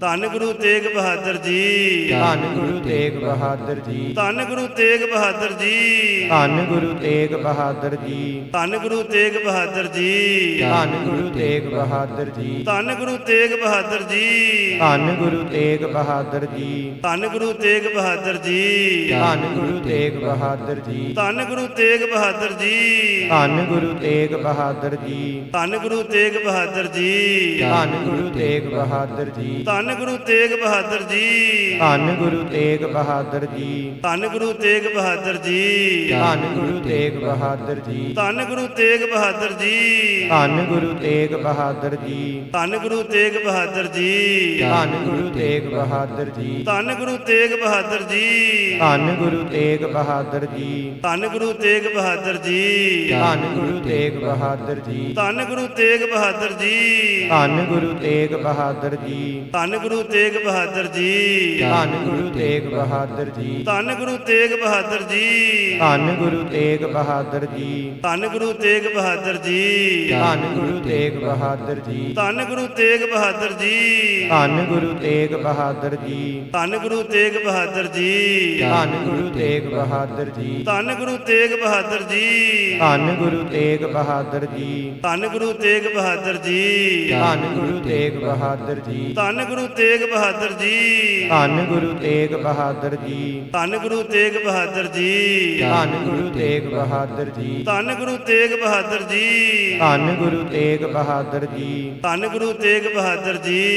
ਧੰਨ ਗੁਰੂ ਤੇਗ ਬਹਾਦਰ ਜੀ ਧੰਨ ਗੁਰੂ ਤੇਗ ਬਹਾਦਰ ਜੀ ਧੰਨ ਗੁਰੂ ਤੇਗ ਬਹਾਦਰ ਜੀ ਧੰਨ ਗੁਰੂ ਤੇਗ ਬਹਾਦਰ ਜੀ ਧੰਨ ਗੁਰੂ ਤੇਗ ਬਹਾਦਰ ਜੀ ਧੰਨ ਗੁਰੂ ਤੇਗ ਬਹਾਦਰ ਜੀ ਧੰਨ ਗੁਰੂ ਤੇਗ ਬਹਾਦਰ ਜੀ ਧੰਨ ਗੁਰੂ ਤੇਗ ਬਹਾਦਰ ਜੀ ਧੰਨ ਗੁਰੂ ਤੇਗ ਬਹਾਦਰ ਜੀ ਧੰਨ ਗੁਰੂ ਤੇਗ ਬਹਾਦਰ ਜੀ ਧੰਨ ਗੁਰੂ ਤੇਗ ਬਹਾਦਰ ਜੀ ਧੰਨ ਗੁਰੂ ਤੇਗ ਬਹਾਦਰ ਜੀ ਧੰਨ ਗੁਰੂ ਤੇਗ ਬਹਾਦਰ ਜੀ ਧੰਨ ਗੁਰੂ ਤੇਗ ਬਹਾਦਰ ਜੀ ਧੰਨ ਗੁਰੂ ਤੇਗ ਬਹਾਦਰ ਜੀ ਧੰਨ ਗੁਰੂ ਤੇਗ ਬਹਾਦਰ ਜੀ ਧੰਨ ਗੁਰੂ ਤੇਗ ਬਹਾਦਰ ਜੀ ਧੰਨ ਗੁਰੂ ਤੇਗ ਬਹਾਦਰ ਜੀ ਧੰਨ ਗੁਰੂ ਤੇਗ ਬਹਾਦਰ ਜੀ ਧੰਨ ਗੁਰੂ ਤੇਗ ਬਹਾਦਰ ਜੀ ਧੰਨ ਗੁਰੂ ਤੇਗ ਬਹਾਦਰ ਜੀ ਧੰਨ ਗੁਰੂ ਤੇਗ ਬਹਾਦਰ ਜੀ ਧੰਨ ਗੁਰੂ ਤੇਗ ਬਹਾਦਰ ਜੀ ਧੰਨ ਗੁਰੂ ਤੇਗ ਬਹਾਦਰ ਜੀ ਧੰਨ ਗੁਰੂ ਤੇਗ ਬਹਾਦਰ ਜੀ ਧੰਨ ਗੁਰੂ ਤੇਗ ਬਹਾਦਰ ਜੀ ਧੰਨ ਗੁਰੂ ਤੇਗ ਬਹਾਦਰ ਜੀ ਧੰਨ ਗੁਰੂ ਤੇਗ ਬਹਾਦਰ ਜੀ ਧੰਨ ਗੁਰੂ ਤੇਗ ਬਹਾਦਰ ਜੀ ਧੰਨ ਗੁਰੂ ਤੇਗ ਬਹਾਦਰ ਜੀ ਧੰਨ ਗੁਰੂ ਤੇਗ ਬਹਾਦਰ ਜੀ ਧੰਨ ਗੁਰੂ ਤੇਗ ਬਹਾਦਰ ਜੀ ਧੰਨ ਗੁਰੂ ਤੇਗ ਬਹਾਦਰ ਜੀ ਧੰਨ ਗੁਰੂ ਤੇਗ ਬਹਾਦਰ ਜੀ ਧੰਨ ਗੁਰੂ ਤੇਗ ਬਹਾਦਰ ਜੀ ਧੰਨ ਗੁਰੂ ਤੇਗ ਬਹਾਦਰ ਜੀ ਧੰਨ ਗੁਰੂ ਤੇਗ ਬਹਾਦਰ ਜੀ ਧੰਨ ਗੁਰੂ ਤੇਗ ਬਹਾਦਰ ਜੀ ਧੰਨ ਗੁਰੂ ਤੇਗ ਬਹਾਦਰ ਜੀ ਧੰਨ ਗੁਰੂ ਤੇਗ ਬਹਾਦਰ ਜੀ ਧੰਨ ਗੁਰੂ ਤੇਗ ਬਹਾਦਰ ਜੀ ਧੰਨ ਗੁਰੂ ਤੇਗ ਬਹਾਦਰ ਜੀ ਧੰਨ ਗੁਰੂ ਤੇਗ ਬਹਾਦਰ ਜੀ ਧੰਨ ਗੁਰੂ ਤੇਗ ਬਹਾਦਰ ਜੀ ਧੰਨ ਗੁਰੂ ਤੇਗ ਬਹਾਦਰ ਜੀ ਧੰਨ ਗੁਰੂ ਤੇਗ ਬਹਾਦਰ ਜੀ ਧੰਨ ਗੁਰੂ ਤੇਗ ਬਹਾਦਰ ਜੀ ਧੰਨ ਗੁਰੂ ਤੇਗ ਬਹਾਦਰ ਜੀ ਧੰਨ ਗੁਰੂ ਤੇਗ ਬਹਾਦਰ ਜੀ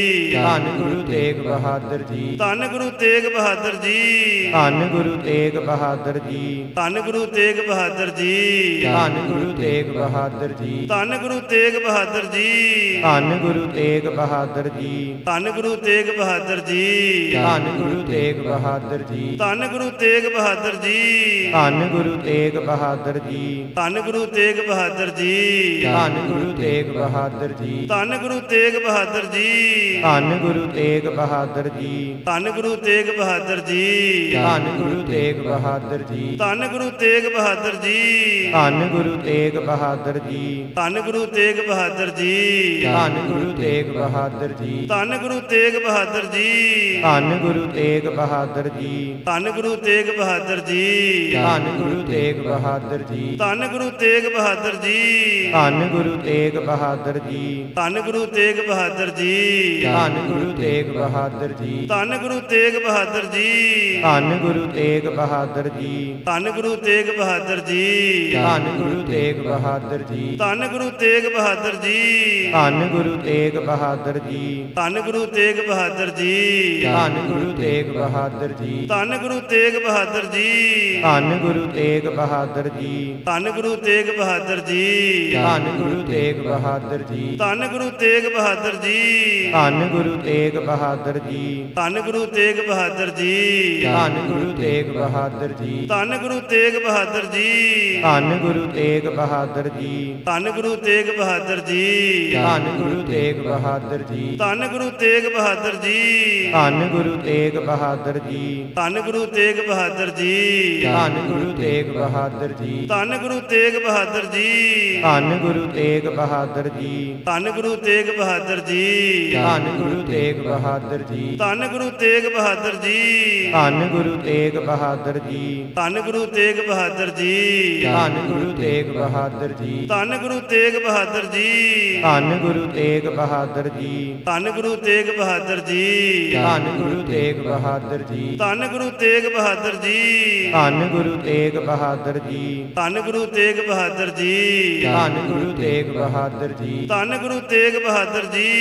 ਧੰਨ ਗੁਰੂ ਤੇਗ ਬਹਾਦਰ ਜੀ ਧੰਨ ਗੁਰੂ ਤੇਗ ਬਹਾਦਰ ਜੀ ਧੰਨ ਗੁਰੂ ਤੇਗ ਬਹਾਦਰ ਜੀ ਧੰਨ ਗੁਰੂ ਤੇਗ ਬਹਾਦਰ ਜੀ ਧੰਨ ਗੁਰੂ ਤੇਗ ਬਹਾਦਰ ਜੀ ਧੰਨ ਗੁਰੂ ਤੇਗ ਬਹਾਦਰ ਜੀ ਧੰਨ ਗੁਰੂ ਤੇਗ ਬਹਾਦਰ ਜੀ ਧੰਨ ਗੁਰੂ ਤੇਗ ਬਹਾਦਰ ਜੀ ਧੰਨ ਗੁਰੂ ਤੇਗ ਬਹਾਦਰ ਜੀ ਧੰਨ ਗੁਰੂ ਤੇਗ ਬਹਾਦਰ ਜੀ ਧੰਨ ਗੁਰੂ ਤੇਗ ਬਹਾਦਰ ਜੀ ਧੰਨ ਗੁਰੂ ਤੇਗ ਬਹਾਦਰ ਜੀ ਧੰਨ ਗੁਰੂ ਤੇਗ ਬਹਾਦਰ ਜੀ ਧੰਨ ਗੁਰੂ ਤੇਗ ਬਹਾਦਰ ਜੀ ਧੰਨ ਗੁਰੂ ਤੇਗ ਬਹਾਦਰ ਜੀ ਧੰਨ ਗੁਰੂ ਤੇਗ ਬਹਾਦਰ ਜੀ ਧੰਨ ਗੁਰੂ ਤੇਗ ਬਹਾਦਰ ਜੀ ਧੰਨ ਗੁਰੂ ਤੇਗ ਬਹਾਦਰ ਜੀ ਧੰਨ ਗੁਰੂ ਤੇਗ ਬਹਾਦਰ ਜੀ ਧੰਨ ਗੁਰੂ ਤੇਗ ਬਹਾਦਰ ਜੀ ਧੰਨ ਗੁਰੂ ਤੇਗ ਬਹਾਦਰ ਜੀ ਧੰਨ ਗੁਰੂ ਤੇਗ ਬਹਾਦਰ ਜੀ ਧੰਨ ਗੁਰੂ ਤੇਗ ਬਹਾਦਰ ਜੀ ਧੰਨ ਗੁਰੂ ਤੇਗ ਬਹਾਦਰ ਜੀ ਧੰਨ ਗੁਰੂ ਤੇਗ ਬਹਾਦਰ ਜੀ ਧੰਨ ਗੁਰੂ ਤੇਗ ਬਹਾਦਰ ਜੀ ਧੰਨ ਗੁਰੂ ਤੇਗ ਬਹਾਦਰ ਜੀ ਧੰਨ ਗੁਰੂ ਤੇਗ ਬਹਾਦਰ ਜੀ ਧੰਨ ਗੁਰੂ ਤੇਗ ਬਹਾਦਰ ਜੀ ਧੰਨ ਗੁਰੂ ਤੇਗ ਬਹਾਦਰ ਜੀ ਧੰਨ ਗੁਰੂ ਤੇਗ ਬਹਾਦਰ ਜੀ ਧੰਨ ਗੁਰੂ ਤੇਗ ਬਹਾਦਰ ਜੀ ਧੰਨ ਗੁਰੂ ਤੇਗ ਬਹਾਦਰ ਜੀ ਧੰਨ ਗੁਰੂ ਤੇਗ ਬਹਾਦਰ ਜੀ ਧੰਨ ਗੁਰੂ ਤੇਗ ਬਹਾਦਰ ਜੀ ਧੰਨ ਗੁਰੂ ਤੇਗ ਬਹਾਦਰ ਜੀ ਧੰਨ ਗੁਰੂ ਤੇਗ ਬਹਾਦਰ ਜੀ ਧੰਨ ਗੁਰੂ ਤੇਗ ਬਹਾਦਰ ਜੀ ਧੰਨ ਗੁਰੂ ਤੇਗ ਬਹਾਦਰ ਜੀ ਧੰਨ ਗੁਰੂ ਤੇਗ ਬਹਾਦਰ ਜੀ ਧੰਨ ਗੁਰੂ ਤੇਗ ਬਹਾਦਰ ਜੀ ਧੰਨ ਗੁਰੂ ਤੇਗ ਬਹਾਦਰ ਜੀ ਧੰਨ ਗੁਰੂ ਤੇਗ ਬਹਾਦਰ ਜੀ ਧੰਨ ਗੁਰੂ ਤੇਗ ਬਹਾਦਰ ਜੀ ਧੰਨ ਗੁਰੂ ਤੇਗ ਬਹਾਦਰ ਜੀ ਧੰਨ ਗੁਰੂ ਤੇਗ ਬਹਾਦਰ ਜੀ ਧੰਨ ਗੁਰੂ ਤੇਗ ਬਹਾਦਰ ਜੀ ਧੰਨ ਗੁਰੂ ਤੇਗ ਬਹਾਦਰ ਜੀ ਧੰਨ ਗੁਰੂ ਤੇਗ ਬਹਾਦਰ ਜੀ ਧੰਨ ਗੁਰੂ ਤੇਗ ਬਹਾਦਰ ਜੀ ਧੰਨ ਗੁਰੂ ਤੇਗ ਬਹਾਦਰ ਜੀ ਧੰਨ ਗੁਰੂ ਤੇਗ ਬਹਾਦਰ ਜੀ ਧੰਨ ਗੁਰੂ ਤੇਗ ਬਹਾਦਰ ਜੀ ਧੰਨ ਗੁਰੂ ਤੇਗ ਬਹਾਦਰ ਜੀ ਧੰਨ ਗੁਰੂ ਤੇਗ ਬਹਾਦਰ ਜੀ ਧੰਨ ਗੁਰੂ ਤੇਗ ਬਹਾਦਰ ਜੀ ਧੰਨ ਗੁਰੂ ਤੇਗ ਬਹਾਦਰ ਜੀ ਧੰਨ ਗੁਰੂ ਤੇਗ ਬਹਾਦਰ ਜੀ ਧੰਨ ਗੁਰੂ ਤੇਗ ਬਹਾਦਰ ਜੀ ਧੰਨ ਗੁਰੂ ਤੇਗ ਬਹਾਦਰ ਜੀ ਧੰਨ ਗੁਰੂ ਤੇਗ ਬਹਾਦਰ ਜੀ ਧੰਨ ਗੁਰੂ ਤੇਗ ਬਹਾਦਰ ਜੀ ਧੰਨ ਗੁਰੂ ਤੇਗ ਬਹਾਦਰ ਜੀ ਧੰਨ ਗੁਰੂ ਤੇਗ ਬਹਾਦਰ ਜੀ ਧੰਨ ਗੁਰੂ ਤੇਗ ਬਹਾਦਰ ਜੀ ਧੰਨ ਗੁਰੂ ਤੇਗ ਬਹਾਦਰ ਜੀ ਧੰਨ ਗੁਰੂ ਤੇਗ ਬਹਾਦਰ ਜੀ ਧੰਨ ਗੁਰੂ ਤੇਗ ਬਹਾਦਰ ਜੀ ਧੰਨ ਗੁਰੂ ਤੇਗ ਬਹਾਦਰ ਜੀ ਧੰਨ ਗੁਰੂ ਤੇਗ ਬਹਾਦਰ ਜੀ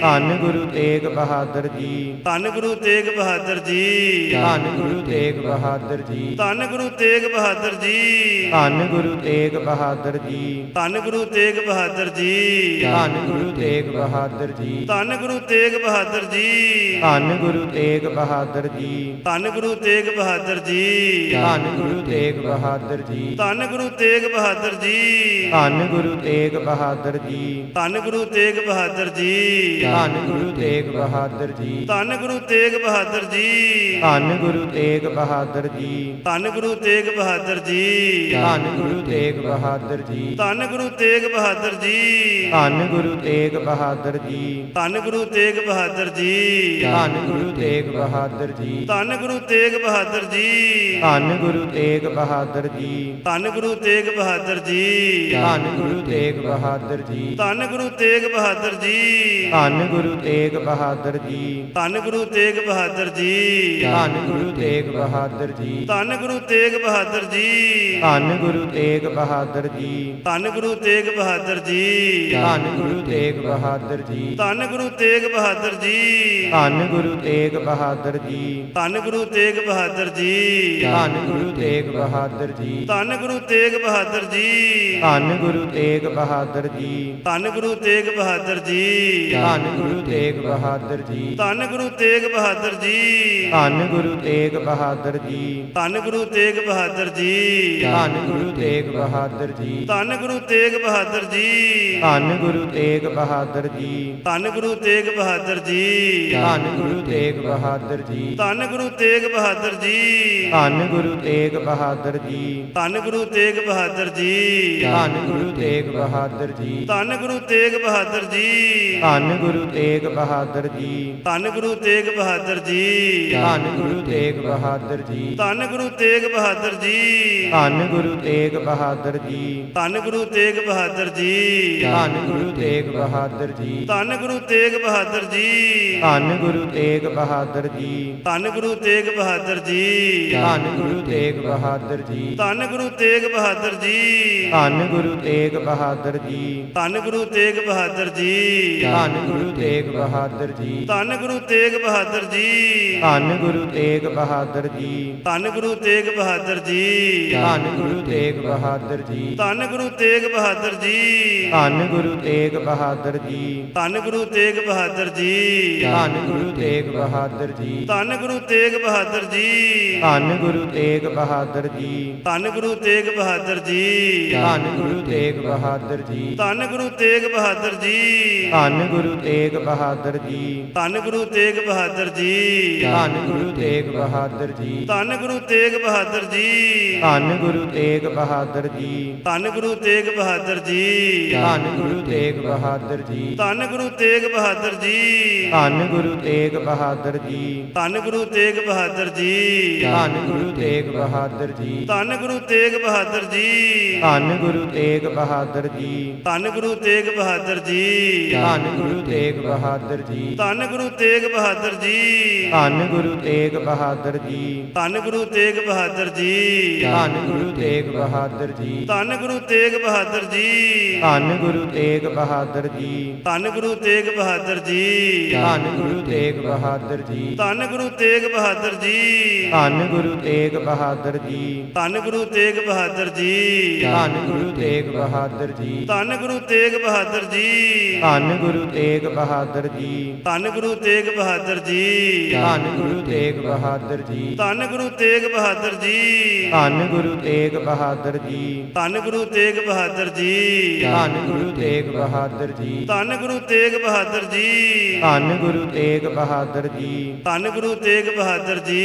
ਧੰਨ ਗੁਰੂ ਤੇਗ ਬਹਾਦਰ ਜੀ ਧੰਨ ਗੁਰੂ ਤੇਗ ਬਹਾਦਰ ਜੀ ਧੰਨ ਗੁਰੂ ਤੇਗ ਬਹਾਦਰ ਜੀ ਧੰਨ ਗੁਰੂ ਤੇਗ ਬਹਾਦਰ ਜੀ ਧੰਨ ਗੁਰੂ ਤੇਗ ਬਹਾਦਰ ਜੀ ਧੰਨ ਗੁਰੂ ਤੇਗ ਬਹਾਦਰ ਜੀ ਧੰਨ ਗੁਰੂ ਤੇਗ ਬਹਾਦਰ ਜੀ ਧੰਨ ਗੁਰੂ ਤੇਗ ਬਹਾਦਰ ਜੀ ਧੰਨ ਗੁਰੂ ਤੇਗ ਬਹਾਦਰ ਜੀ ਧੰਨ ਗੁਰੂ ਤੇਗ ਬਹਾਦਰ ਜੀ ਧੰਨ ਗੁਰੂ ਤੇਗ ਬਹਾਦਰ ਜੀ ਧੰਨ ਗੁਰੂ ਤੇਗ ਬਹਾਦਰ ਜੀ ਧੰਨ ਗੁਰੂ ਤੇਗ ਬਹਾਦਰ ਜੀ ਧੰਨ ਗੁਰੂ ਤੇਗ ਬਹਾਦਰ ਜੀ ਧੰਨ ਗੁਰੂ ਤੇਗ ਬਹਾਦਰ ਜੀ ਧੰਨ ਗੁਰੂ ਤੇਗ ਬਹਾਦਰ ਜੀ ਧੰਨ ਗੁਰੂ ਤੇਗ ਬਹਾਦਰ ਜੀ ਧੰਨ ਗੁਰੂ ਤੇਗ ਬਹਾਦਰ ਜੀ ਧੰਨ ਗੁਰੂ ਤੇਗ ਬਹਾਦਰ ਜੀ ਧੰਨ ਗੁਰੂ ਤੇਗ ਬਹਾਦਰ ਜੀ ਧੰਨ ਗੁਰੂ ਤੇਗ ਬਹਾਦਰ ਜੀ ਧੰਨ ਗੁਰੂ ਤੇਗ ਬਹਾਦਰ ਬਹਾਦਰ ਜੀ ਧੰਨ ਗੁਰੂ ਤੇਗ ਬਹਾਦਰ ਜੀ ਧੰਨ ਗੁਰੂ ਤੇਗ ਬਹਾਦਰ ਜੀ ਧੰਨ ਗੁਰੂ ਤੇਗ ਬਹਾਦਰ ਜੀ ਧੰਨ ਗੁਰੂ ਤੇਗ ਬਹਾਦਰ ਜੀ ਧੰਨ ਗੁਰੂ ਤੇਗ ਬਹਾਦਰ ਜੀ ਧੰਨ ਗੁਰੂ ਤੇਗ ਬਹਾਦਰ ਜੀ ਧੰਨ ਗੁਰੂ ਤੇਗ ਬਹਾਦਰ ਜੀ ਧੰਨ ਗੁਰੂ ਤੇਗ ਬਹਾਦਰ ਜੀ ਧੰਨ ਗੁਰੂ ਤੇਗ ਬਹਾਦਰ ਜੀ ਧੰਨ ਗੁਰੂ ਤੇਗ ਬਹਾਦਰ ਜੀ ਧੰਨ ਗੁਰੂ ਤੇਗ ਬਹਾਦਰ ਜੀ ਧੰਨ ਗੁਰੂ ਤੇਗ ਬਹਾਦਰ ਜੀ ਧੰਨ ਗੁਰੂ ਤੇਗ ਬਹਾਦਰ ਜੀ ਧੰਨ ਗੁਰੂ ਤੇਗ ਬਹਾਦਰ ਜੀ ਧੰਨ ਗੁਰੂ ਤੇਗ ਬਹਾਦਰ ਜੀ ਧੰਨ ਗੁਰੂ ਤੇਗ ਬਹਾਦਰ ਜੀ ਧੰਨ ਗੁਰੂ ਤੇਗ ਬਹਾਦਰ ਜੀ ਧੰਨ ਗੁਰੂ ਤੇਗ ਬਹਾਦਰ ਜੀ ਧੰਨ ਗੁਰੂ ਤੇਗ ਬਹਾਦਰ ਜੀ ਧੰਨ ਗੁਰੂ ਤੇਗ ਬਹਾਦਰ ਜੀ ਧੰਨ ਗੁਰੂ ਤੇਗ ਬਹਾਦਰ ਜੀ ਧੰਨ ਗੁਰੂ ਤੇਗ ਬਹਾਦਰ ਜੀ ਧੰਨ ਗੁਰੂ ਤੇਗ ਬਹਾਦਰ ਜੀ ਧੰਨ ਗੁਰੂ ਤੇਗ ਬਹਾਦਰ ਜੀ ਧੰਨ ਗੁਰੂ ਤੇਗ ਬਹਾਦਰ ਜੀ ਧੰਨ ਗੁਰੂ ਤੇਗ ਬਹਾਦਰ ਜੀ ਧੰਨ ਗੁਰੂ ਤੇਗ ਬਹਾਦਰ ਜੀ ਧੰਨ ਗੁਰੂ ਤੇਗ ਬਹਾਦਰ ਜੀ ਧੰਨ ਗੁਰੂ ਤੇਗ ਬਹਾਦਰ ਜੀ ਧੰਨ ਗੁਰੂ ਤੇਗ ਬਹਾਦਰ ਜੀ ਧੰਨ ਗੁਰੂ ਤੇਗ ਬਹਾਦਰ ਜੀ ਧੰਨ ਗੁਰੂ ਤੇਗ ਬਹਾਦਰ ਜੀ ਧੰਨ ਗੁਰੂ ਤੇਗ ਬਹਾਦਰ ਜੀ ਧੰਨ ਗੁਰੂ ਤੇਗ ਬਹਾਦਰ ਜੀ ਧੰਨ ਗੁਰੂ ਤੇਗ ਬਹਾਦਰ ਜੀ ਧੰਨ ਗੁਰੂ ਤੇਗ ਬਹਾਦਰ ਜੀ ਧੰਨ ਗੁਰੂ ਤੇਗ ਬਹਾਦਰ ਜੀ ਧੰਨ ਗੁਰੂ ਤੇਗ ਬਹਾਦਰ ਜੀ ਧੰਨ ਗੁਰੂ ਤੇਗ ਬਹਾਦਰ ਜੀ ਧੰਨ ਗੁਰੂ ਤੇਗ ਬਹਾਦਰ ਜੀ ਧੰਨ ਗੁਰੂ ਤੇਗ ਬਹਾਦਰ ਜੀ ਧੰਨ ਗੁਰੂ ਤੇਗ ਬਹਾਦਰ ਜੀ ਧੰਨ ਗੁਰੂ ਤੇਗ ਬਹਾਦਰ ਜੀ ਧੰਨ ਗੁਰੂ ਤੇਗ ਬਹਾਦਰ ਜੀ ਧੰਨ ਗੁਰੂ ਤੇਗ ਬਹਾਦਰ ਜੀ ਧੰਨ ਗੁਰੂ ਤੇਗ ਬਹਾਦਰ ਜੀ ਧੰਨ ਗੁਰੂ ਤੇਗ ਬਹਾਦਰ ਜੀ ਧੰਨ ਗੁਰੂ ਤੇਗ ਬਹਾਦਰ ਜੀ ਧੰਨ ਗੁਰੂ ਤੇਗ ਬਹਾਦਰ ਜੀ ਧੰਨ ਗੁਰੂ ਤੇਗ ਬਹਾਦਰ ਜੀ ਧੰਨ ਗੁਰੂ ਤੇਗ ਬਹਾਦਰ ਜੀ ਧੰਨ ਗੁਰੂ ਤੇਗ ਬਹਾਦਰ ਜੀ ਧੰਨ ਗੁਰੂ ਤੇਗ ਬਹਾਦਰ ਜੀ ਧੰਨ ਗੁਰੂ ਤੇਗ ਬਹਾਦਰ ਜੀ ਧੰਨ ਗੁਰੂ ਤੇਗ ਬਹਾਦਰ ਜੀ ਧੰਨ ਗੁਰੂ ਤੇਗ ਬਹਾਦਰ ਜੀ ਧੰਨ ਗੁਰੂ ਤੇਗ ਬਹਾਦਰ ਜੀ ਧੰਨ ਗੁਰੂ ਤੇਗ ਬਹਾਦਰ ਜੀ ਧੰਨ ਗੁਰੂ ਤੇਗ ਬਹਾਦਰ ਜੀ ਧੰਨ ਗੁਰੂ ਤੇਗ ਬਹਾਦਰ ਜੀ ਧੰਨ ਗੁਰੂ ਤੇਗ ਬਹਾਦਰ ਜੀ ਧੰਨ ਗੁਰੂ ਤੇਗ ਬਹਾਦਰ ਜੀ ਧੰਨ ਗੁਰੂ ਤੇਗ ਬਹਾਦਰ ਜੀ ਧੰਨ ਗੁਰੂ ਤੇਗ ਬਹਾਦਰ ਜੀ ਧੰਨ ਗੁਰੂ ਤੇਗ ਬਹਾਦਰ ਜੀ ਧੰਨ ਗੁਰੂ ਤੇਗ ਬਹਾਦਰ ਜੀ ਧੰਨ ਗੁਰੂ ਤੇਗ ਬਹਾਦਰ ਜੀ ਧੰਨ ਗੁਰੂ ਤੇਗ ਬਹਾਦਰ ਜੀ ਧੰਨ ਗੁਰੂ ਤੇਗ ਬਹਾਦਰ ਜੀ ਧੰਨ ਗੁਰੂ ਤੇਗ ਬਹਾਦਰ ਜੀ ਧੰਨ ਗੁਰੂ ਤੇਗ ਬਹਾਦਰ ਜੀ ਧੰਨ ਗੁਰੂ ਤੇਗ ਬਹਾਦਰ ਜੀ ਧੰਨ ਗੁਰੂ ਤੇਗ ਬਹਾਦਰ ਜੀ ਧੰਨ ਗੁਰੂ ਤੇਗ ਬਹਾਦਰ ਜੀ ਧੰਨ ਗੁਰੂ ਤੇਗ ਬਹਾਦਰ ਜੀ ਧੰਨ ਗੁਰੂ ਤੇਗ ਬਹਾਦਰ ਜੀ ਧੰਨ ਗੁਰੂ ਤੇਗ ਬਹਾਦਰ ਜੀ ਧੰਨ ਗੁਰੂ ਤੇਗ ਬਹਾਦਰ ਜੀ ਧੰਨ ਗੁਰੂ ਤੇਗ ਬਹਾਦਰ ਜੀ ਧੰਨ ਗੁਰੂ ਤੇਗ ਬਹਾਦਰ ਜੀ ਧੰਨ ਗੁਰੂ ਤੇਗ ਬਹਾਦਰ ਜੀ ਧੰਨ ਗੁਰੂ ਤੇਗ ਬਹਾਦਰ ਜੀ ਧੰਨ ਗੁਰੂ ਤੇਗ ਬਹਾਦਰ ਜੀ ਧੰਨ ਗੁਰੂ ਤੇਗ ਬਹਾਦਰ ਜੀ ਧੰਨ ਗੁਰੂ ਤੇਗ ਬਹਾਦਰ ਜੀ ਧੰਨ ਗੁਰੂ ਤੇਗ ਬਹਾਦਰ ਜੀ ਧੰਨ ਗੁਰੂ ਤੇਗ ਬਹਾਦਰ ਜੀ ਧੰਨ ਗੁਰੂ ਤੇਗ ਬਹਾਦਰ ਜੀ ਧੰਨ ਗੁਰੂ ਤੇਗ ਬਹਾਦਰ ਜੀ ਧੰਨ ਗੁਰੂ ਤੇਗ ਬਹਾਦਰ ਜੀ ਧੰਨ ਗੁਰੂ ਤੇਗ ਬਹਾਦਰ ਜੀ ਧੰਨ ਗੁਰੂ ਤੇਗ ਬਹਾਦਰ ਜੀ ਧੰਨ ਗੁਰੂ ਤੇਗ ਬਹਾਦਰ ਜੀ ਧੰਨ ਗੁਰੂ ਤੇਗ ਬਹਾਦਰ ਜੀ ਧੰਨ ਗੁਰੂ ਤੇਗ ਬਹਾਦਰ ਜੀ ਧੰਨ ਗੁਰੂ ਤੇਗ ਬਹਾਦਰ ਜੀ ਧੰਨ ਗੁਰੂ ਤੇਗ ਬਹਾਦਰ ਜੀ ਧੰਨ ਗੁਰੂ ਤੇਗ ਬਹਾਦਰ ਜੀ ਧੰਨ ਗੁਰੂ ਤੇਗ ਬਹਾਦਰ ਜੀ ਧੰਨ ਗੁਰੂ ਤੇਗ ਬਹਾਦਰ ਜੀ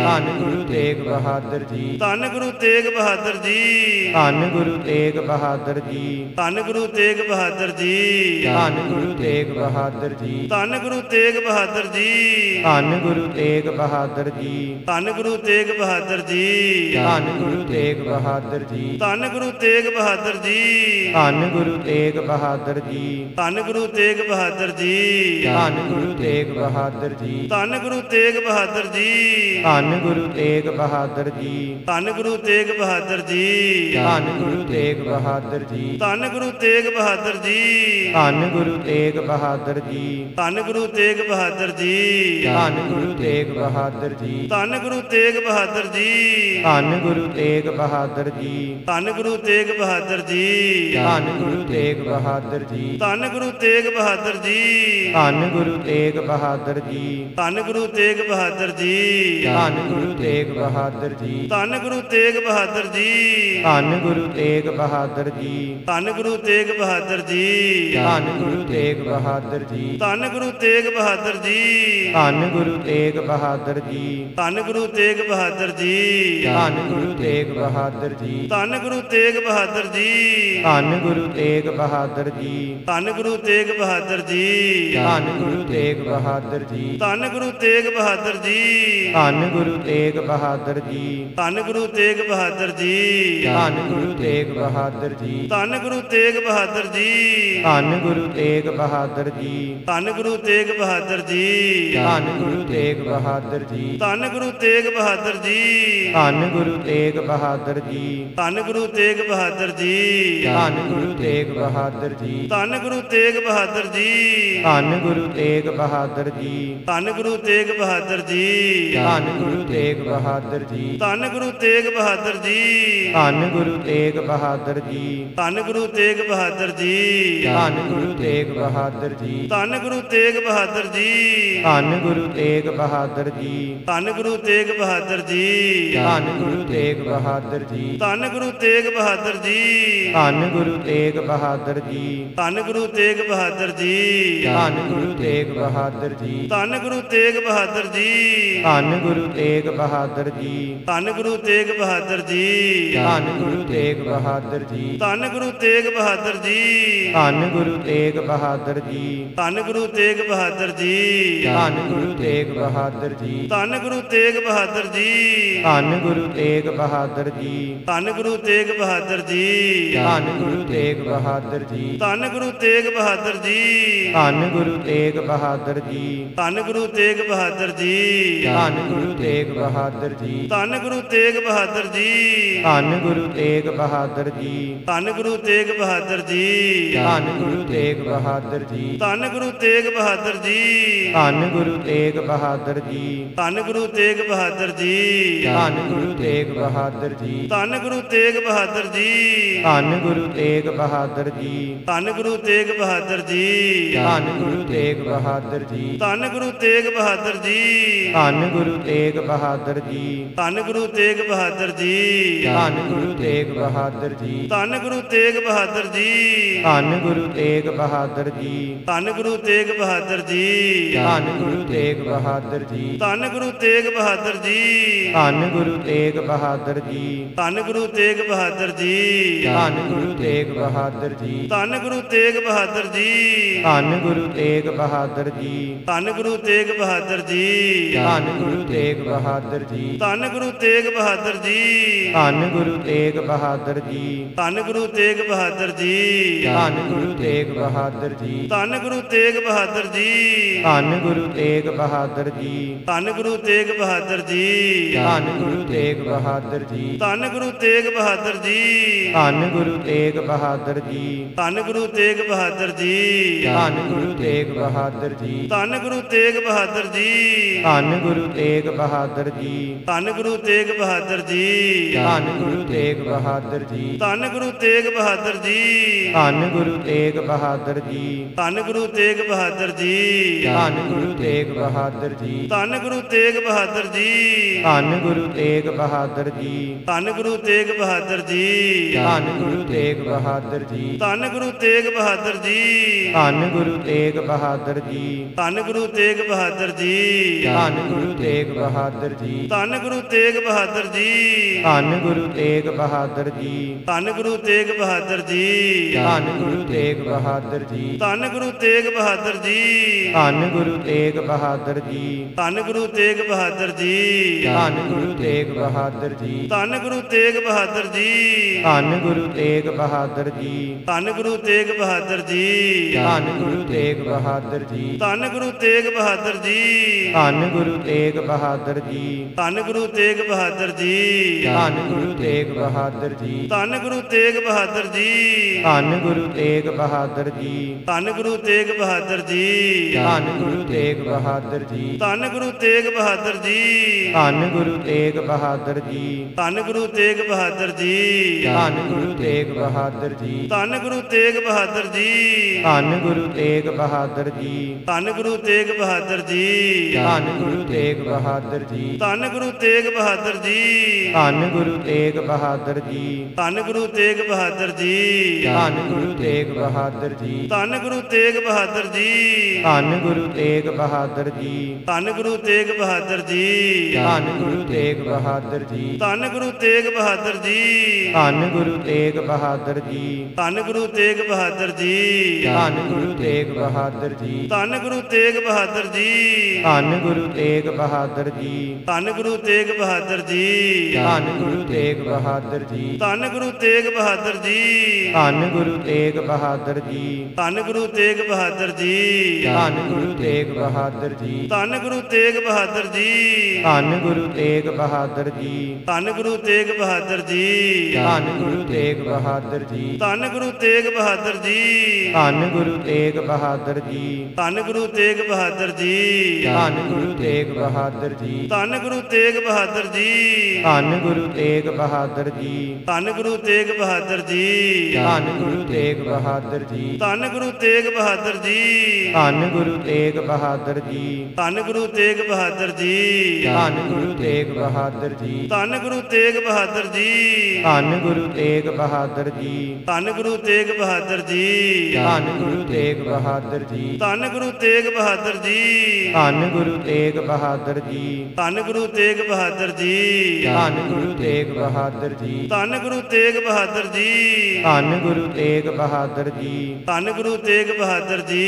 ਧੰਨ ਗੁਰੂ ਤੇਗ ਬਹਾਦਰ ਜੀ ਧੰਨ ਗੁਰੂ ਤੇਗ ਬਹਾਦਰ ਜੀ ਧੰਨ ਗੁਰੂ ਤੇਗ ਬਹਾਦਰ ਜੀ ਧੰਨ ਗੁਰੂ ਤੇਗ ਬਹਾਦਰ ਜੀ ਧੰਨ ਗੁਰੂ ਤੇਗ ਬਹਾਦਰ ਜੀ ਧੰਨ ਗੁਰੂ ਤੇਗ ਬਹਾਦਰ ਜੀ ਧੰਨ ਗੁਰੂ ਤੇਗ ਬਹਾਦਰ ਜੀ ਧੰਨ ਗੁਰੂ ਤੇਗ ਬਹਾਦਰ ਜੀ ਧੰਨ ਗੁਰੂ ਤੇਗ ਬਹਾਦਰ ਜੀ ਧੰਨ ਗੁਰੂ ਤੇਗ ਬਹਾਦਰ ਜੀ ਧੰਨ ਗੁਰੂ ਤੇਗ ਬਹਾਦਰ ਜੀ ਧੰਨ ਗੁਰੂ ਤੇਗ ਬਹਾਦਰ ਜੀ ਧੰਨ ਗੁਰੂ ਤੇਗ ਬਹਾਦਰ ਜੀ ਧੰਨ ਗੁਰੂ ਤੇਗ ਬਹਾਦਰ ਜੀ ਧੰਨ ਗੁਰੂ ਤੇਗ ਬਹਾਦਰ ਜੀ ਧੰਨ ਗੁਰੂ ਤੇਗ ਬਹਾਦਰ ਜੀ ਧੰਨ ਗੁਰੂ ਤੇਗ ਬਹਾਦਰ ਜੀ ਧੰਨ ਗੁਰੂ ਤੇਗ ਬਹਾਦਰ ਜੀ ਧੰਨ ਗੁਰੂ ਤੇਗ ਬਹਾਦਰ ਜੀ ਧੰਨ ਗੁਰੂ ਤੇਗ ਬਹਾਦਰ ਜੀ ਧੰਨ ਗੁਰੂ ਤੇਗ ਬਹਾਦਰ ਜੀ ਧੰਨ ਗੁਰੂ ਤੇਗ ਬਹਾਦਰ ਜੀ ਧੰਨ ਗੁਰੂ ਤੇਗ ਬਹਾਦਰ ਜੀ ਧੰਨ ਗੁਰੂ ਤੇਗ ਬਹਾਦਰ ਜੀ ਧੰਨ ਗੁਰੂ ਤੇਗ ਬਹਾਦਰ ਜੀ ਧੰਨ ਗੁਰੂ ਤੇਗ ਬਹਾਦਰ ਜੀ ਧੰਨ ਗੁਰੂ ਤੇਗ ਬਹਾਦਰ ਜੀ ਧੰਨ ਗੁਰੂ ਤੇਗ ਬਹਾਦਰ ਜੀ ਧੰਨ ਗੁਰੂ ਤੇਗ ਬਹਾਦਰ ਜੀ ਧੰਨ ਗੁਰੂ ਤੇਗ ਬਹਾਦਰ ਜੀ ਧੰਨ ਗੁਰੂ ਤੇਗ ਬਹਾਦਰ ਜੀ ਧੰਨ ਗੁਰੂ ਤੇਗ ਬਹਾਦਰ ਜੀ ਧੰਨ ਗੁਰੂ ਤੇਗ ਬਹਾਦਰ ਜੀ ਧੰਨ ਗੁਰੂ ਤੇਗ ਬਹਾਦਰ ਜੀ ਧੰਨ ਗੁਰੂ ਤੇਗ ਬਹਾਦਰ ਜੀ ਧੰਨ ਗੁਰੂ ਤੇਗ ਬਹਾਦਰ ਜੀ ਧੰਨ ਗੁਰੂ ਤੇਗ ਬਹਾਦਰ ਜੀ ਧੰਨ ਗੁਰੂ ਤੇਗ ਬਹਾਦਰ ਜੀ ਧੰਨ ਗੁਰੂ ਤੇਗ ਬਹਾਦਰ ਜੀ ਧੰਨ ਗੁਰੂ ਤੇਗ ਬਹਾਦਰ ਜੀ ਧੰਨ ਗੁਰੂ ਤੇਗ ਬਹਾਦਰ ਜੀ ਧੰਨ ਗੁਰੂ ਤੇਗ ਬਹਾਦਰ ਜੀ ਧੰਨ ਗੁਰੂ ਤੇਗ ਬਹਾਦਰ ਜੀ ਧੰਨ ਗੁਰੂ ਤੇਗ ਬਹਾਦਰ ਜੀ ਧੰਨ ਗੁਰੂ ਤੇਗ ਬਹਾਦਰ ਜੀ ਧੰਨ ਗੁਰੂ ਤੇਗ ਬਹਾਦਰ ਜੀ ਧੰਨ ਗੁਰੂ ਤੇਗ ਬਹਾਦਰ ਜੀ ਧੰਨ ਗੁਰੂ ਤੇਗ ਬਹਾਦਰ ਜੀ ਧੰਨ ਗੁਰੂ ਤੇਗ ਬਹਾਦਰ ਜੀ ਧੰਨ ਗੁਰੂ ਤੇਗ ਬਹਾਦਰ ਜੀ ਧੰਨ ਗੁਰੂ ਤੇਗ ਬਹਾਦਰ ਜੀ ਧੰਨ ਗੁਰੂ ਤੇਗ ਬਹਾਦਰ ਜੀ ਧੰਨ ਗੁਰੂ ਤੇਗ ਬਹਾਦਰ ਜੀ ਧੰਨ ਗੁਰੂ ਤੇਗ ਬਹਾਦਰ ਜੀ ਧੰਨ ਗੁਰੂ ਤੇਗ ਬਹਾਦਰ ਜੀ ਧੰਨ ਗੁਰੂ ਤੇਗ ਬਹਾਦਰ ਜੀ ਧੰਨ ਗੁਰੂ ਤੇਗ ਬਹਾਦਰ ਜੀ ਧੰਨ ਗੁਰੂ ਤੇਗ ਬਹਾਦਰ ਜੀ ਧੰਨ ਗੁਰੂ ਤੇਗ ਬਹਾਦਰ ਜੀ ਧੰਨ ਗੁਰੂ ਤੇਗ ਬਹਾਦਰ ਜੀ ਧੰਨ ਗੁਰੂ ਤੇਗ ਬਹਾਦਰ ਜੀ ਧੰਨ ਗੁਰੂ ਤੇਗ ਬਹਾਦਰ ਜੀ ਧੰਨ ਗੁਰੂ ਤੇਗ ਬਹਾਦਰ ਜੀ ਧੰਨ ਗੁਰੂ ਤੇਗ ਬਹਾਦਰ ਜੀ ਧੰਨ ਗੁਰੂ ਤੇਗ ਬਹਾਦਰ ਜੀ ਧੰਨ ਗੁਰੂ ਤੇਗ ਬਹਾਦਰ ਜੀ ਧੰਨ ਗੁਰੂ ਤੇਗ ਬਹਾਦਰ ਜੀ ਧੰਨ ਗੁਰੂ ਤੇਗ ਬਹਾਦਰ ਜੀ ਧੰਨ ਗੁਰੂ ਤੇਗ ਬਹਾਦਰ ਜੀ ਧੰਨ ਗੁਰੂ ਤੇਗ ਬਹਾਦਰ ਜੀ ਧੰਨ ਗੁਰੂ ਤੇਗ ਬਹਾਦਰ ਜੀ ਧੰਨ ਗੁਰੂ ਤੇਗ ਬਹਾਦਰ ਜੀ ਧੰਨ ਗੁਰੂ ਤੇਗ ਬਹਾਦਰ ਜੀ ਧੰਨ ਗੁਰੂ ਤੇਗ ਬਹਾਦਰ ਜੀ ਧੰਨ ਗੁਰੂ ਤੇਗ ਬਹਾਦਰ ਜੀ ਧੰਨ ਗੁਰੂ ਤੇਗ ਬਹਾਦਰ ਜੀ ਧੰਨ ਗੁਰੂ ਤੇਗ ਬਹਾਦਰ ਜੀ ਧੰਨ ਗੁਰੂ ਤੇਗ ਬਹਾਦਰ ਜੀ ਧੰਨ ਗੁਰੂ ਤੇਗ ਬਹਾਦਰ ਜੀ ਧੰਨ ਗੁਰੂ ਤੇਗ ਬਹਾਦਰ ਜੀ ਧੰਨ ਗੁਰੂ ਤੇਗ ਬਹਾਦਰ ਜੀ ਧੰਨ ਗੁਰੂ ਤੇਗ ਬਹਾਦਰ ਜੀ ਧੰਨ ਗੁਰੂ ਤੇਗ ਬਹਾਦਰ ਜੀ ਧੰਨ ਗੁਰੂ ਤੇਗ ਬਹਾਦਰ ਜੀ ਧੰਨ ਗੁਰੂ ਤੇਗ ਬਹਾਦਰ ਜੀ ਧੰਨ ਗੁਰੂ ਤੇਗ ਬਹਾਦਰ ਜੀ ਧੰਨ ਗੁਰੂ ਤੇਗ ਬਹਾਦਰ ਜੀ ਧੰਨ ਗੁਰੂ ਤੇਗ ਬਹਾਦਰ ਜੀ ਧੰਨ ਗੁਰੂ ਤੇਗ ਬਹਾਦਰ ਜੀ ਧੰਨ ਗੁਰੂ ਤੇਗ ਬਹਾਦਰ ਜੀ ਧੰਨ ਗੁਰੂ ਤੇਗ ਬਹਾਦਰ ਜੀ ਧੰਨ ਗੁਰੂ ਤੇਗ ਬਹਾਦਰ ਜੀ ਧੰਨ ਗੁਰੂ ਤੇਗ ਬਹਾਦਰ ਜੀ ਧੰਨ ਗੁਰੂ ਤੇਗ ਬਹਾਦਰ ਜੀ ਧੰਨ ਗੁਰੂ ਤੇਗ ਬਹਾਦਰ ਜੀ ਧੰਨ ਗੁਰੂ ਤੇਗ ਬਹਾਦਰ ਜੀ ਧੰਨ ਗੁਰੂ ਤੇਗ ਬਹਾਦਰ ਜੀ ਧੰਨ ਗੁਰੂ ਤੇਗ ਬਹਾਦਰ ਜੀ ਧੰਨ ਗੁਰੂ ਤੇਗ ਬਹਾਦਰ ਜੀ ਧੰਨ ਗੁਰੂ ਤੇਗ ਬਹਾਦਰ ਜੀ ਧੰਨ ਗੁਰੂ ਤੇਗ ਬਹਾਦਰ ਜੀ ਧੰਨ ਗੁਰੂ ਤੇਗ ਬਹਾਦਰ ਜੀ ਧੰਨ ਗੁਰੂ ਤੇਗ ਬਹਾਦਰ ਜੀ ਧੰਨ ਗੁਰੂ ਤੇਗ ਬਹਾਦਰ ਜੀ ਧੰਨ ਗੁਰੂ ਤੇਗ ਬਹਾਦਰ ਜੀ ਧੰਨ ਗੁਰੂ ਤੇਗ ਬਹਾਦਰ ਜੀ ਧੰਨ ਗੁਰੂ ਤੇਗ ਬਹਾਦਰ ਜੀ ਧੰਨ ਗੁਰੂ ਤੇਗ ਬਹਾਦਰ ਜੀ ਧੰਨ ਗੁਰੂ ਤੇਗ ਬਹਾਦਰ ਜੀ ਧੰਨ ਗੁਰੂ ਤੇਗ ਬਹਾਦਰ ਜੀ ਧੰਨ ਗੁਰੂ ਤੇਗ ਬਹਾਦਰ ਜੀ ਧੰਨ ਗੁਰੂ ਤੇਗ ਬਹਾਦਰ ਜੀ ਧੰਨ ਗੁਰੂ ਤੇਗ ਬਹਾਦਰ ਜੀ ਧੰਨ ਗੁਰੂ ਤੇਗ ਬਹਾਦਰ ਜੀ ਧੰਨ ਗੁਰੂ ਤੇਗ ਬਹਾਦਰ ਜੀ ਧੰਨ ਗੁਰੂ ਤੇਗ ਬਹਾਦਰ ਜੀ ਧੰਨ ਗੁਰੂ ਤੇਗ ਬਹਾਦਰ ਜੀ ਧੰਨ ਗੁਰੂ ਤੇਗ ਬਹਾਦਰ ਜੀ ਧੰਨ ਗੁਰੂ ਤੇਗ ਬਹਾਦਰ ਜੀ ਧੰਨ ਗੁਰੂ ਤੇਗ ਬਹਾਦਰ ਜੀ ਧੰਨ ਗੁਰੂ ਤੇਗ ਬਹਾਦਰ ਜੀ ਧੰਨ ਗੁਰੂ ਤੇਗ ਬਹਾਦਰ ਜੀ ਧੰਨ ਗੁਰੂ ਤੇਗ ਬਹਾਦਰ ਜੀ ਧੰਨ ਗੁਰੂ ਤੇਗ ਬਹਾਦਰ ਜੀ ਧੰਨ ਗੁਰੂ ਤੇਗ ਬਹਾਦਰ ਜੀ ਧੰਨ ਗੁਰੂ ਤੇਗ ਬਹਾਦਰ ਜੀ ਧੰਨ ਗੁਰੂ ਤੇਗ ਬਹਾਦਰ ਜੀ ਧੰਨ ਗੁਰੂ ਤੇਗ ਬਹਾਦਰ ਜੀ ਧੰਨ ਗੁਰੂ ਤੇਗ ਬਹਾਦਰ ਜੀ ਧੰਨ ਗੁਰੂ ਤੇਗ ਬਹਾਦਰ ਜੀ ਧੰਨ ਗੁਰੂ ਤੇਗ ਬਹਾਦਰ ਜੀ ਧੰਨ ਗੁਰੂ ਤੇਗ ਬਹਾਦਰ ਜੀ ਧੰਨ ਗੁਰੂ ਤੇਗ ਬਹਾਦਰ ਜੀ ਧੰਨ ਗੁਰੂ ਤੇਗ ਬਹਾਦਰ ਜੀ ਧੰਨ ਗੁਰੂ ਤੇਗ ਬਹਾਦਰ ਜੀ ਧੰਨ ਗੁਰੂ ਤੇਗ ਬਹਾਦਰ ਜੀ ਧੰਨ ਗੁਰੂ ਤੇਗ ਬਹਾਦਰ ਜੀ ਧੰਨ ਗੁਰੂ ਤੇਗ ਬਹਾਦਰ ਜੀ ਧੰਨ ਗੁਰੂ ਤੇਗ ਬਹਾਦਰ ਜੀ ਧੰਨ ਗੁਰੂ ਤੇਗ ਬਹਾਦਰ ਜੀ ਧੰਨ ਗੁਰੂ ਤੇਗ ਬਹਾਦਰ ਜੀ ਧੰਨ ਗੁਰੂ ਤੇਗ ਬਹਾਦਰ ਜੀ ਧੰਨ ਗੁਰੂ ਤੇਗ ਬਹਾਦਰ ਜੀ ਧੰਨ ਗੁਰੂ ਤੇਗ ਬਹਾਦਰ ਜੀ ਧੰਨ ਗੁਰੂ ਤੇਗ ਬਹਾਦਰ ਜੀ ਧੰਨ ਗੁਰੂ ਤੇਗ ਬਹਾਦਰ ਜੀ ਧੰਨ ਗੁਰੂ ਤੇਗ ਬਹਾਦਰ ਜੀ ਧੰਨ ਗੁਰੂ ਤੇਗ ਬਹਾਦਰ ਜੀ ਧੰਨ ਗੁਰੂ ਤੇਗ ਬਹਾਦਰ ਜੀ ਧੰਨ ਗੁਰੂ ਤੇਗ ਬਹਾਦਰ ਜੀ ਧੰਨ ਗੁਰੂ ਤੇਗ ਬਹਾਦਰ ਜੀ ਧੰਨ ਗੁਰੂ ਤੇਗ ਬਹਾਦਰ ਜੀ ਧੰਨ ਗੁਰੂ ਤੇਗ ਬਹਾਦਰ ਜੀ ਧੰਨ ਗੁਰੂ ਤੇਗ ਬਹਾਦਰ ਜੀ ਧੰਨ ਗੁਰੂ ਤੇਗ ਬਹਾਦਰ ਜੀ ਧੰਨ ਗੁਰੂ ਤੇਗ ਬਹਾਦਰ ਜੀ ਧੰਨ ਗੁਰੂ ਤੇਗ ਬਹਾਦਰ ਜੀ ਧੰਨ ਗੁਰੂ ਤੇਗ ਬਹਾਦਰ ਜੀ ਧੰਨ ਗੁਰੂ ਤੇਗ ਬਹਾਦਰ ਜੀ ਧੰਨ ਗੁਰੂ ਤੇਗ ਬਹਾਦਰ ਜੀ ਧੰਨ ਗੁਰੂ ਤੇਗ ਬਹਾਦਰ ਜੀ ਧੰਨ ਗੁਰੂ ਤੇਗ ਬਹਾਦਰ ਜੀ ਧੰਨ ਗੁਰੂ ਤੇਗ ਬਹਾਦਰ ਜੀ ਧੰਨ ਗੁਰੂ ਤੇਗ ਬਹਾਦਰ ਜੀ ਧੰਨ ਗੁਰੂ ਤੇਗ ਬਹਾਦਰ ਜੀ ਧੰਨ ਗੁਰੂ ਤੇਗ ਬਹਾਦਰ ਜੀ ਧੰਨ ਗੁਰੂ ਤੇਗ ਬਹਾਦਰ ਜੀ ਧੰਨ ਗੁਰੂ ਤੇਗ ਬਹਾਦਰ ਜੀ ਧੰਨ ਗੁਰੂ ਤੇਗ ਬਹਾਦਰ ਜੀ ਧੰਨ ਗੁਰੂ ਤੇਗ ਬਹਾਦਰ ਜੀ ਧੰਨ ਗੁਰੂ ਤੇਗ ਬਹਾਦਰ ਜੀ ਧੰਨ ਗੁਰੂ ਤੇਗ ਬਹਾਦਰ ਜੀ ਧੰਨ ਗੁਰੂ ਤੇਗ ਬਹਾਦਰ ਜੀ ਧੰਨ ਗੁਰੂ ਤੇਗ ਬਹਾਦਰ ਜੀ ਧੰਨ ਗੁਰੂ ਤੇਗ ਬਹਾਦਰ ਜੀ ਧੰਨ ਗੁਰੂ ਤੇਗ ਬਹਾਦਰ ਜੀ ਧੰਨ ਗੁਰੂ ਤੇਗ ਬਹਾਦਰ ਜੀ ਧੰਨ ਗੁਰੂ ਤੇਗ ਬਹਾਦਰ ਜੀ ਧੰਨ ਗੁਰੂ ਤੇਗ ਬਹਾਦਰ ਜੀ ਧੰਨ ਗੁਰੂ ਤੇਗ ਬਹਾਦਰ ਜੀ ਧੰਨ ਗੁਰੂ ਤੇਗ ਬਹਾਦਰ ਜੀ ਜੀ ਧੰਨ ਗੁਰੂ ਤੇਗ ਬਹਾਦਰ ਜੀ ਧੰਨ ਗੁਰੂ ਤੇਗ ਬਹਾਦਰ ਜੀ ਧੰਨ ਗੁਰੂ ਤੇਗ ਬਹਾਦਰ ਜੀ ਧੰਨ ਗੁਰੂ ਤੇਗ ਬਹਾਦਰ ਜੀ ਧੰਨ ਗੁਰੂ ਤੇਗ ਬਹਾਦਰ ਜੀ ਧੰਨ ਗੁਰੂ ਤੇਗ ਬਹਾਦਰ ਜੀ ਧੰਨ ਗੁਰੂ ਤੇਗ ਬਹਾਦਰ ਜੀ ਧੰਨ ਗੁਰੂ ਤੇਗ ਬਹਾਦਰ ਜੀ ਧੰਨ ਗੁਰੂ ਤੇਗ ਬਹਾਦਰ ਜੀ ਧੰਨ ਗੁਰੂ ਤੇਗ ਬਹਾਦਰ ਜੀ ਧੰਨ ਗੁਰੂ ਤੇਗ ਬਹਾਦਰ ਜੀ ਧੰਨ ਗੁਰੂ ਤੇਗ ਬਹਾਦਰ ਜੀ ਧੰਨ ਗੁਰੂ ਤੇਗ ਬਹਾਦਰ ਜੀ ਧੰਨ ਗੁਰੂ ਤੇਗ ਬਹਾਦਰ ਜੀ ਧੰਨ ਗੁਰੂ ਤੇਗ ਬਹਾਦਰ ਜੀ ਧੰਨ ਗੁਰੂ ਤੇਗ ਬਹਾਦਰ ਜੀ ਧੰਨ ਗੁਰੂ ਤੇਗ ਬਹਾਦਰ ਜੀ ਧੰਨ ਗੁਰੂ ਤੇਗ ਬਹਾਦਰ ਜੀ ਧੰਨ ਗੁਰੂ ਤੇਗ ਬਹਾਦਰ ਜੀ ਧੰਨ ਗੁਰੂ ਤੇਗ ਬਹਾਦਰ ਜੀ ਧੰਨ ਗੁਰੂ ਤੇਗ ਬਹਾਦਰ ਜੀ ਧੰਨ ਗੁਰੂ ਤੇਗ ਬਹਾਦਰ ਜੀ ਧੰਨ ਗੁਰੂ ਤੇਗ ਬਹਾਦਰ ਜੀ ਧੰਨ ਗੁਰੂ ਤੇਗ ਬਹਾਦਰ ਜੀ ਧੰਨ ਗੁਰੂ ਤੇਗ ਬਹਾਦਰ ਜੀ ਧੰਨ ਗੁਰੂ ਤੇਗ ਬਹਾਦਰ ਜੀ ਧੰਨ ਗੁਰੂ ਤੇਗ ਬਹਾਦਰ ਜੀ ਧੰਨ ਗੁਰੂ ਤੇਗ ਬਹਾਦਰ ਜੀ ਧੰਨ ਗੁਰੂ ਤੇਗ ਬਹਾਦਰ ਜੀ ਧੰਨ ਗੁਰੂ ਤੇਗ ਬਹਾਦਰ ਜੀ ਧੰਨ ਗੁਰੂ ਤੇਗ ਬਹਾਦਰ ਜੀ ਧੰਨ ਗੁਰੂ ਤੇਗ ਬਹਾਦਰ ਜੀ ਧੰਨ ਗੁਰੂ ਤੇਗ ਬਹਾਦਰ ਜੀ ਧੰਨ ਗੁਰੂ ਤੇਗ ਬਹਾਦਰ ਜੀ ਧੰਨ ਗੁਰੂ ਤੇਗ ਬਹਾਦਰ ਜੀ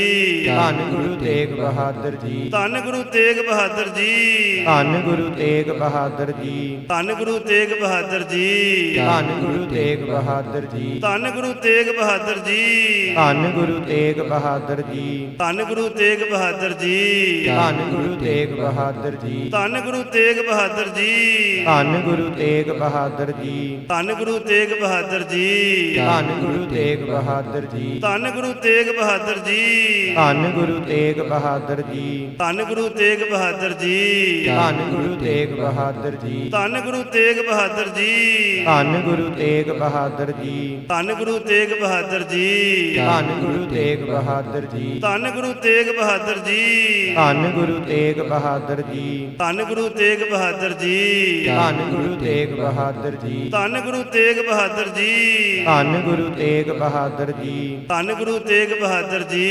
ਧੰਨ ਗੁਰੂ ਤੇਗ ਬਹਾਦਰ ਜੀ ਧੰਨ ਗੁਰੂ ਤੇਗ ਬਹਾਦਰ ਜੀ ਧੰਨ ਗੁਰੂ ਤੇਗ ਬਹਾਦਰ ਜੀ ਧੰਨ ਗੁਰੂ ਤੇਗ ਬਹਾਦਰ ਜੀ ਧੰਨ ਗੁਰੂ ਤੇਗ ਬਹਾਦਰ ਜੀ ਧੰਨ ਗੁਰੂ ਤੇਗ ਬਹਾਦਰ ਜੀ ਧੰਨ ਗੁਰੂ ਤੇਗ ਬਹਾਦਰ ਜੀ ਧੰਨ ਗੁਰੂ ਤੇਗ ਬਹਾਦਰ ਜੀ ਧੰਨ ਗੁਰੂ ਤੇਗ ਬਹਾਦਰ ਜੀ ਧੰਨ ਗੁਰੂ ਤੇਗ ਬਹਾਦਰ ਜੀ ਧੰਨ ਗੁਰੂ ਤੇਗ ਬਹਾਦਰ ਜੀ ਧੰਨ ਗੁਰੂ ਤੇਗ ਬਹਾਦਰ ਜੀ ਧੰਨ ਗੁਰੂ ਤੇਗ ਬਹਾਦਰ ਜੀ ਧੰਨ ਗੁਰੂ ਤੇਗ ਬਹਾਦਰ ਜੀ ਧੰਨ ਗੁਰੂ ਤੇਗ ਬਹਾਦਰ ਜੀ ਧੰਨ ਗੁਰੂ ਤੇਗ ਬਹਾਦਰ ਜੀ ਧੰਨ ਗੁਰੂ ਤੇਗ ਬਹਾਦਰ ਜੀ ਧੰਨ ਗੁਰੂ ਤੇਗ ਬਹਾਦਰ ਜੀ ਧੰਨ ਗੁਰੂ ਤੇਗ ਬਹਾਦਰ ਜੀ ਧੰਨ ਗੁਰੂ ਤੇਗ ਬਹਾਦਰ ਜੀ ਧੰਨ ਗੁਰੂ ਤੇਗ ਬਹਾਦਰ ਜੀ ਧੰਨ ਗੁਰੂ ਤੇਗ ਬਹਾਦਰ ਜੀ ਧੰਨ ਗੁਰੂ ਤੇਗ ਬਹਾਦਰ ਜੀ ਧੰਨ ਗੁਰੂ ਤੇਗ ਬਹਾਦਰ ਜੀ ਧੰਨ ਗੁਰੂ ਤੇਗ ਬਹਾਦਰ ਜੀ ਧੰਨ ਗੁਰੂ ਤੇਗ ਬਹਾਦਰ ਜੀ ਧੰਨ ਗੁਰੂ ਤੇਗ ਬਹਾਦਰ ਜੀ ਧੰਨ ਗੁਰੂ ਤੇਗ ਬਹਾਦਰ ਜੀ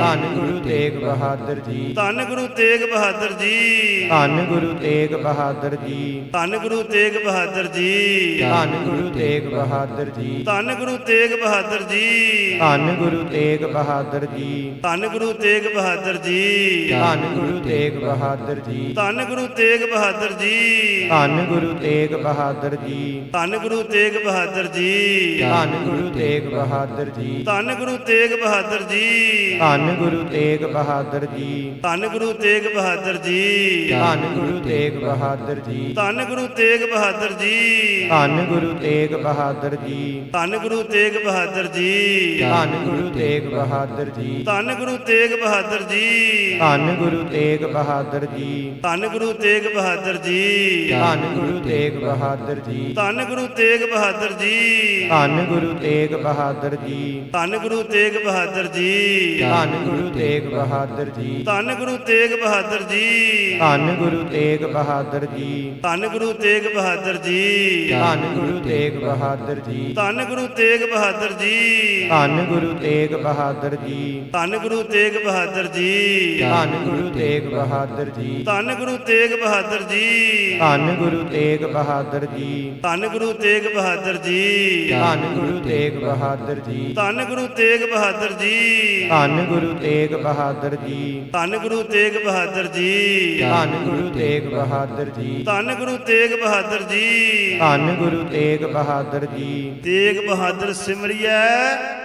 ਧੰਨ ਗੁਰੂ ਤੇਗ ਬਹਾਦਰ ਜੀ ਧੰਨ ਗੁਰੂ ਤੇਗ ਬਹਾਦਰ ਜੀ ਧੰਨ ਗੁਰੂ ਤੇਗ ਬਹਾਦਰ ਜੀ ਧੰਨ ਗੁਰੂ ਤੇਗ ਬਹਾਦਰ ਜੀ ਧੰਨ ਗੁਰੂ ਤੇਗ ਬਹਾਦਰ ਜੀ ਧੰਨ ਗੁਰੂ ਤੇਗ ਬਹਾਦਰ ਜੀ ਧੰਨ ਗੁਰੂ ਤੇਗ ਬਹਾਦਰ ਜੀ ਧੰਨ ਗੁਰੂ ਤੇਗ ਬਹਾਦਰ ਜੀ ਧੰਨ ਗੁਰੂ ਤੇਗ ਬਹਾਦਰ ਜੀ ਧੰਨ ਗੁਰੂ ਤੇਗ ਬਹਾਦਰ ਜੀ ਧੰਨ ਗੁਰੂ ਤੇਗ ਬਹਾਦਰ ਜੀ ਧੰਨ ਗੁਰੂ ਤੇਗ ਬਹਾਦਰ ਜੀ ਧੰਨ ਗੁਰੂ ਤੇਗ ਬਹਾਦਰ ਜੀ ਧੰਨ ਗੁਰੂ ਤੇਗ ਬਹਾਦਰ ਜੀ ਧੰਨ ਗੁਰੂ ਤੇਗ ਬਹਾਦਰ ਜੀ ਧੰਨ ਗੁਰੂ ਤੇਗ ਬਹਾਦਰ ਜੀ ਧੰਨ ਗੁਰੂ ਤੇਗ ਬਹਾਦਰ ਜੀ ਧੰਨ ਗੁਰੂ ਤੇਗ ਬਹਾਦਰ ਜੀ ਧੰਨ ਗੁਰੂ ਤੇਗ ਬਹਾਦਰ ਜੀ ਧੰਨ ਗੁਰੂ ਤੇਗ ਬਹਾਦਰ ਜੀ ਧੰਨ ਗੁਰੂ ਤੇਗ ਬਹਾਦਰ ਜੀ ਧੰਨ ਗੁਰੂ ਤੇਗ ਬਹਾਦਰ ਜੀ ਧੰਨ ਗੁਰੂ ਤੇਗ ਬਹਾਦਰ ਜੀ ਧੰਨ ਗੁਰੂ ਤੇਗ ਬਹਾਦਰ ਜੀ ਧੰਨ ਗੁਰੂ ਤੇਗ ਬਹਾਦਰ ਜੀ ਧੰਨ ਗੁਰੂ ਤੇਗ ਬਹਾਦਰ ਜੀ ਧੰਨ ਗੁਰੂ ਤੇਗ ਬਹਾਦਰ ਜੀ ਧੰਨ ਗੁਰੂ ਤੇਗ ਬਹਾਦਰ ਜੀ ਧੰਨ ਗੁਰੂ ਤੇਗ ਬਹਾਦਰ ਜੀ ਧੰਨ ਗੁਰੂ ਤੇਗ ਬਹਾਦਰ ਜੀ ਧੰਨ ਗੁਰੂ ਤੇਗ ਬਹਾਦਰ ਜੀ ਧੰਨ ਗੁਰੂ ਤੇਗ ਬਹਾਦਰ ਜੀ ਧੰਨ ਗੁਰੂ ਤੇਗ ਬਹਾਦਰ ਜੀ ਧੰਨ ਗੁਰੂ ਤੇਗ ਬਹਾਦਰ ਜੀ ਧੰਨ ਗੁਰੂ ਤੇਗ ਬਹਾਦਰ ਜੀ ਧੰਨ ਗੁਰੂ ਤੇਗ ਬਹਾਦਰ ਜੀ ਧੰਨ ਗੁਰੂ ਤੇਗ ਬਹਾਦਰ ਜੀ ਧੰਨ ਗੁਰੂ ਤੇਗ ਬਹਾਦਰ ਜੀ ਧੰਨ ਗੁਰੂ ਤੇਗ ਬਹਾਦਰ ਜੀ ਧੰਨ ਗੁਰੂ ਤੇਗ ਬਹਾਦਰ ਜੀ ਧੰਨ ਗੁਰੂ ਤੇਗ ਬਹਾਦਰ ਜੀ ਧੰਨ ਗੁਰੂ ਤੇਗ ਬਹਾਦਰ ਜੀ ਧੰਨ ਗੁਰੂ ਤੇਗ ਬਹਾਦਰ ਜੀ ਧੰਨ ਗੁਰੂ ਤੇਗ ਬਹਾਦਰ ਜੀ ਧੰਨ ਗੁਰੂ ਤੇਗ ਬਹਾਦਰ ਜੀ ਧੰਨ ਗੁਰੂ ਤੇਗ ਬਹਾਦਰ ਜੀ ਧੰਨ ਗੁਰੂ ਤੇਗ ਬਹਾਦਰ ਜੀ ਤੇਗ ਬਹਾਦਰ ਸਿਮਰਿਐ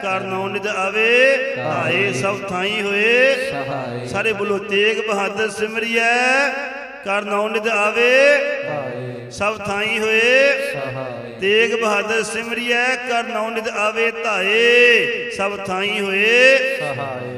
ਕਰ ਨੌ ਨਿਦ ਆਵੇ ਧਾਏ ਸਭ ਥਾਈ ਹੋਏ। ਸਹਾਇ ਸਾਰੇ ਬੋਲੋ ਤੇਗ ਬਹਾਦਰ ਸਿਮਰਿਐ ਕਰ ਨੌ ਨਿਦ ਆਵੇ। ਸਹਾਇ ਸਭ ਥਾਈ ਹੋਏ। ਸਹਾਇ ਤੇਗ ਬਹਾਦਰ ਸਿਮਰਿਐ ਕਰ ਨੌ ਨਿਦ ਆਵੇ ਧਾਏ। ਸਭ ਥਾਈ ਹੋਏ। ਸਹਾਇ